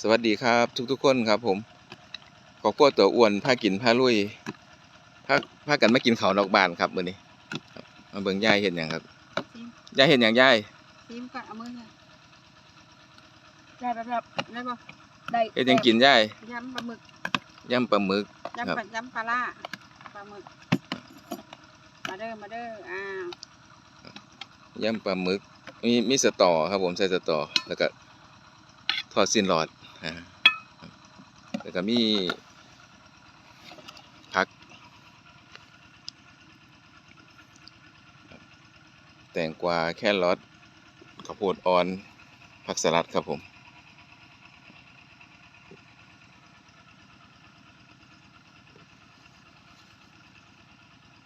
สวัสดีครับ ทุกๆคนครับ ผมขอบคุณตัวอ้วนพากินพาลุยพาพากันมากินข้าวนอกบ้านครับมื้อนี้ครับมาเบิ่งยายเห็นหยังครับซิมยายเห็นหยังยายซิมก่อนเอามือเนี่ยได้แบบแบบได้บ่ได้เฮ็ดหยังกินยายยำปลาหมึกยำปลาหมึก ยำครัปบลายำปลาล่าปลาหมึก มาเด้อมาเด้ออ่ายำปลาหมึกมีมีสตอครับผมใส่สตอแล้วก็ทอดสิ้นหลอดอ่าครับ แล้วก็มีผักครับแตงกวาแครอทข้าวโพดอ่อน ผักสลัดครับผม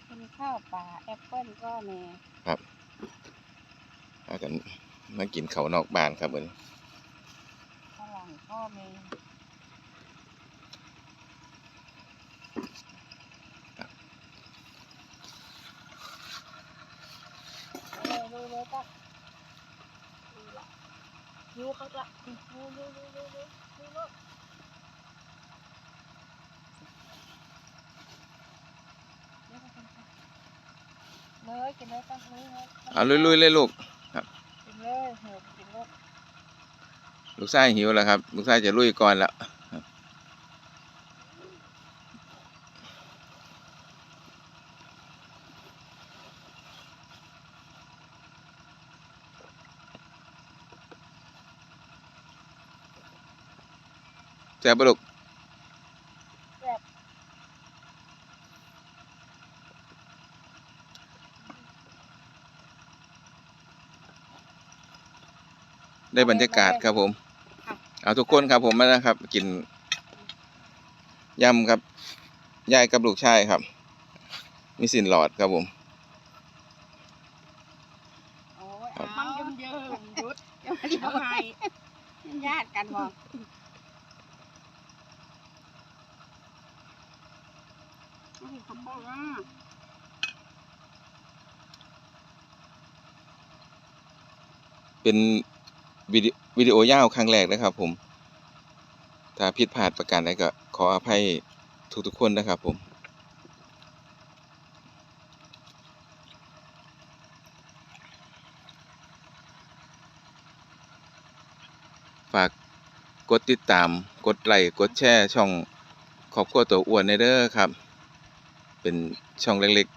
เป็นข้าวปลาแอปเปิ้ลก็แม่พากันมากินเขาวนอกบ้านครับมื้อนี้ฝ รั่งก็ม่เลยเลยเลยจ้ะดูละยูเขาละยูยูยูยูยูยูยูเลยกินเลยตั้งเลยเอาลุยๆเลยลูก กินเลยเหือบกินเลย ลูกชายหิวแล้วครับ ลูกชายจะลุยก่อนแล้วครับแซ่บปะลูกแบบได้บรรยากาศครับผม เอาทุกคนครับผมมานะครับ กินยำครับยายกับลูกชายครับ มีสินหลอดครับผมโอ้ยครับมันยุ่มเยิมยุดเดี๋ยวมาเลี้ยวให้ญาติกันบ่ไม่เห็นเขาบอกว่าเป็น วิดีวิดีโอยาวครั้งแรกนะครับผม ถ้าผิดพลาดประการใดก็ขออภัยทุกๆคนนะครับผมฝากกดติดตาม กดไลค์กดแชร์ช่องครอบครัวตัวอ้วนในเด้อครับ เป็นช่องเล็ก